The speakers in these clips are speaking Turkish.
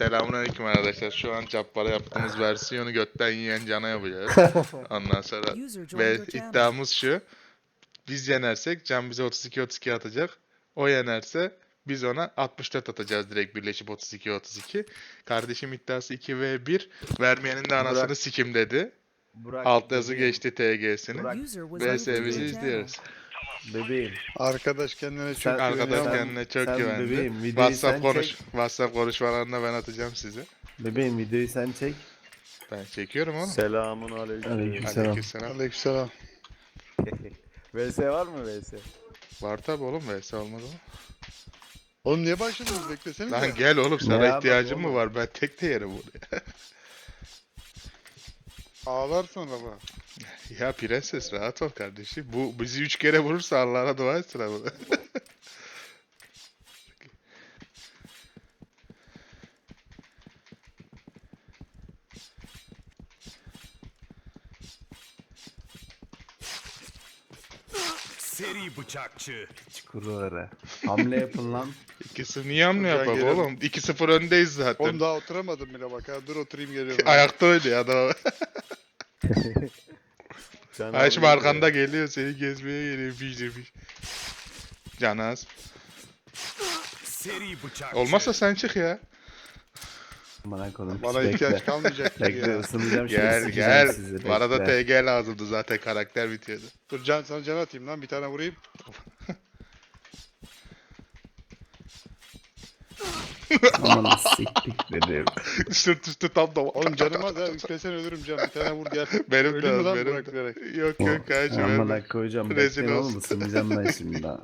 Selamünaleyküm arkadaşlar. Şu an Cabbar'a yaptığımız versiyonu götten yiyen cana yapacağız. Ondan sonra ve iddiamız şu. Biz yenersek Can bize 32-32 atacak. O yenerse biz ona 64 atacağız direkt birleşip 32-32. Kardeşim iddiası 2v1. Vermeyenin de anasını Burak. sikim dedi. Burak, Alt yazı geçti TG'sini. Your channel. izliyoruz. Bebeğim. Arkadaş kendine çok Sen-. Arkadaş Sen- kendine çok sen güvendi. bebeğim, videoyu WhatsApp sen konuş. çek. WhatsApp konuşmalarında ben atacağım size. Bebeğim videoyu sen çek. Ben çekiyorum oğlum. Selamun aleyküm. Aleykümselam. Aleykümselam. Aleykümselam. VS var mı VS? Var tabi oğlum vs olmaz mı? Oğlum niye başladınız beklesenize. Lan gel oğlum Ne sana yapalım ihtiyacım mı oğlum? var? Ben tek de yerim buraya. Ağlar sonra bak. Ya prenses rahat ol kardeşim. Bu bizi üç kere vurursa Allah'a dua etsin abi. Seri bıçakçı. Çukurlara. Hamle yapın lan. İkisi niye hamle Ben yapalım gelirim. oğlum? 2-0 öndeyiz zaten. Oğlum daha oturamadım bile bak ha. Dur oturayım geliyorum. Ayakta oynuyor adam. Can Ay şimdi arkanda geliyor seni gezmeye geliyor. Fiş fiş. Canaz. Seri bıçakçı. Olmazsa sen çık ya. Bana kolum. Bana ihtiyaç kalmayacak Bekle ya. ısınacağım şimdi Gel gel. sizi. Bana da. TG lazımdı zaten karakter bitiyordu. Dur can sana can atayım lan bir tane vurayım. Aman siktik dedim. Sırt üstü tam da. Oğlum canım az ha. Üflesen ölürüm can. Bir tane vur gel. Benim de lan benim vererek? Yok yok kardeşim. verme. Amına koyacağım. Rezil olsun. ısınacağım ben şimdi daha.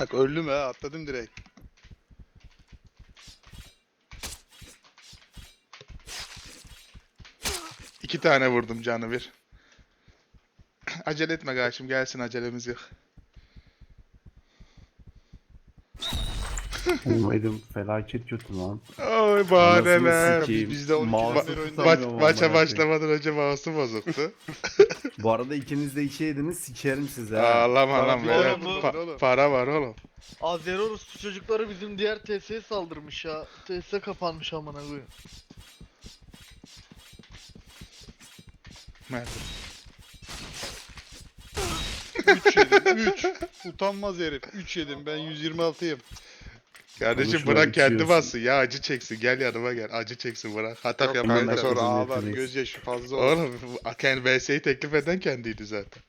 Bak öldüm ha atladım direkt. İki tane vurdum canı bir. Acele etme kardeşim gelsin acelemiz yok. Elim felaket kötü lan. Oy bahaneler. Sikeyim. Biz de on iki Mouse'u zamandır Maç, maça koyayım. başlamadan önce mouse'u bozuktu. Bu arada ikiniz de iki yediniz sikerim size ha. Ağlama Para lan bir böyle. oğlum, bu, Pa- oğlum. para var oğlum. Azerorus çocukları bizim diğer TS'ye saldırmış ya. TS kapanmış amına koyayım. Merhaba. 3 yedim 3. Utanmaz herif. 3 yedim ben 126'yım. Kardeşim Konuşma, bırak kendi içiyorsun. bassın. Ya acı çeksin. Gel yanıma gel. Acı çeksin bırak. Hata Yok yapmayı kanka da sonra Bizim ağlar yeteneğiz. gözyaşı fazla olur. Oğlum kendi VS'yi teklif eden kendiydi zaten.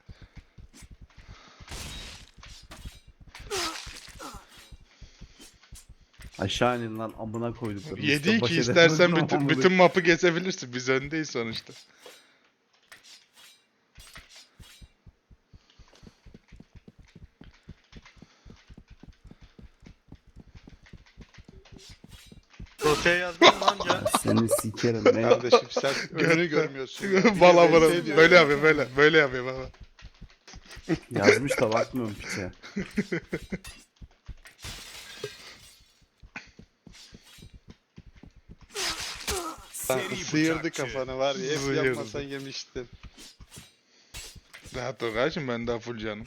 Aşağı inin lan amına koyduklarım. 7 baş 2 edemem istersen bütün, bütün mapı gezebilirsin. Biz öndeyiz sonuçta. Dosyaya yazdım lanca. Seni sikerim. Ne? Kardeşim sen önünü görmüyorsun. VS diyor. Böyle yapıyor böyle. Böyle yapıyor baba. Yazmış da bakmıyorum piçe. Seri Sıyırdı kafanı var ya. Hep Sıyırdı. yapmasan yemiştin. Rahat ol kardeşim ben daha full canım.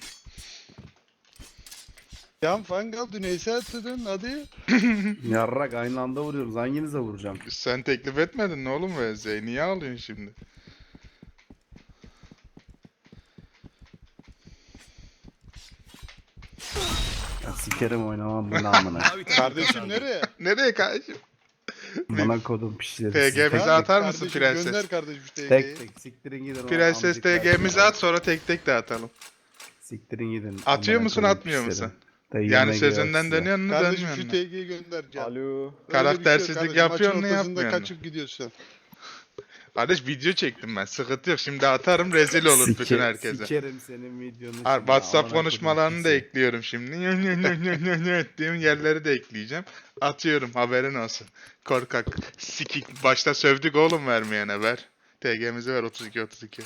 Yan fan kaldı neyse atladın hadi. Yarrak aynı anda vuruyoruz. Hanginize vuracağım? Sen teklif etmedin ne oğlum VS'yi? Niye ağlıyorsun şimdi? Ya sikerim oynamam bunu amına. Kardeşim nereye? Nereye kardeşim? Bana kodum piçleri. TG Siz bize tek- atar mısın Kardeşim, prenses? Gönder kardeşim şu TG'yi. Tek tek siktirin gidin. o Prenses amcıklar. TG'mizi at sonra tek tek de atalım. Siktirin gidin. Atıyor amına musun atmıyor piçleri. musun? Dayı Yani sözünden dönüyor mu Kardeşim dönmüyor şu mu? TG'yi gönder can. Alo. Şey Karaktersizlik kardeşim, yapıyor maçın mu, ortasında yapmıyor mu? kaçıp gidiyorsun. Kardeş video çektim ben. Sıkıntı yok. Şimdi atarım rezil olur bütün Sike- herkese. Sikerim senin videonu. Ha, şimdi, WhatsApp konuşmalarını da ekliyorum şimdi. ettiğim yerleri de ekleyeceğim. Atıyorum haberin olsun. Korkak. Sikik. Başta sövdük oğlum vermeyene ver. TG'mizi ver 32 32.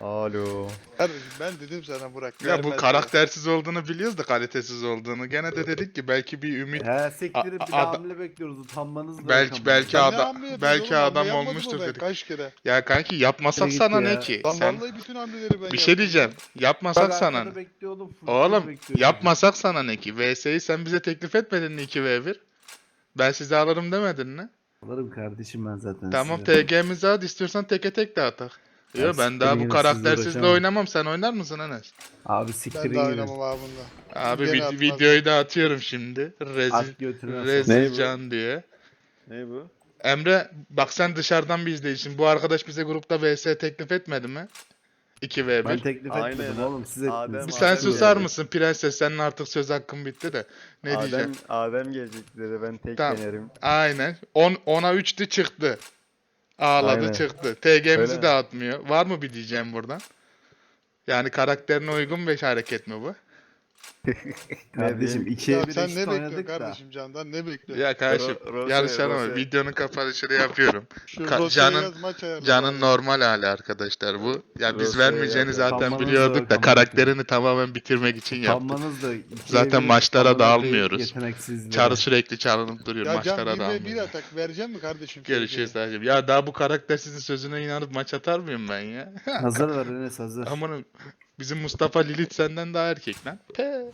Alo. Kardeşim ben dedim sana Burak. Ya bu vermez karaktersiz olduğunu biliyoruz da kalitesiz olduğunu. Gene de dedik ki belki bir ümit He siktirip bir a- daha hamle bekliyoruz utanmanız da Belki- yok belki. Ben ne adam- hamle belki oğlum, adam hamle yapmadım olmuştur mı ben dedik. Kaç kere. ya kanki yapmasak Git sana ya. ne ki? Lan Sen vallahi bütün hamleleri ben bir yaptım. şey diyeceğim. Yapmasak Bak sana arkada ne? bekliyordum, Oğlum bekliyordum. yapmasak sana ne ki? VS'yi sen bize teklif etmedin mi 2v1? Ben size alırım demedin mi? Alırım kardeşim ben zaten Tamam size. TG'mizi at istiyorsan teke tek de atak. Ya Yo ben daha bu karaktersizle oynamam. Sen oynar mısın Enes? Abi Ben siktirin de gidin. oynamam abi bunda. Abi vid- atmaz. videoyu da atıyorum şimdi. Rezil, rezil bu? can diye. Ne bu? Emre bak sen dışarıdan bir izleyicisin. Bu arkadaş bize grupta VS teklif etmedi mi? 2v1. Ben teklif Aynen etmedim oğlum siz Adem- ettiniz. Bir Adem sen geldi. susar mısın prenses? Senin artık söz hakkın bitti de. Ne Adem, diyeceğim? Adem gelecek dedi ben tek Tamam. denerim. Aynen. 10 10'a 3'tü çıktı. Ağladı Aynen. çıktı. TG'mizi Öyle atmıyor. Var mı bir diyeceğim buradan? Yani karakterine uygun bir hareket mi bu? Kardeşim ikiye Ya bir sen eşit ne bekliyorsun oynadık da. kardeşim Can'dan ne bekliyorsun? Ya kardeşim Ro- Rose- yarışalım. Rose. Videonun kapanışını yapıyorum. Şu Ka- Can'ın- yaz, maç ayarla Can'ın normal hali arkadaşlar bu. Ya biz Rose'ye vermeyeceğini yapıyor. zaten Utanmanız biliyorduk da ama. karakterini tamamen bitirmek için yaptık. Utanmanız da ikiye Zaten bir maçlara amına da koyayım almıyoruz. Yeteneksizliğe. Çarı sürekli çalınıp duruyor. Ya maçlara da bir, ve bir almıyoruz. atak verecek mi kardeşim? Görüşürüz hacım. Ya daha bu karakter sizin sözüne inanıp maç atar mıyım ben ya? Hazır ver Enes hazır. Amanın bizim Mustafa Lilith senden daha erkek lan. Pe.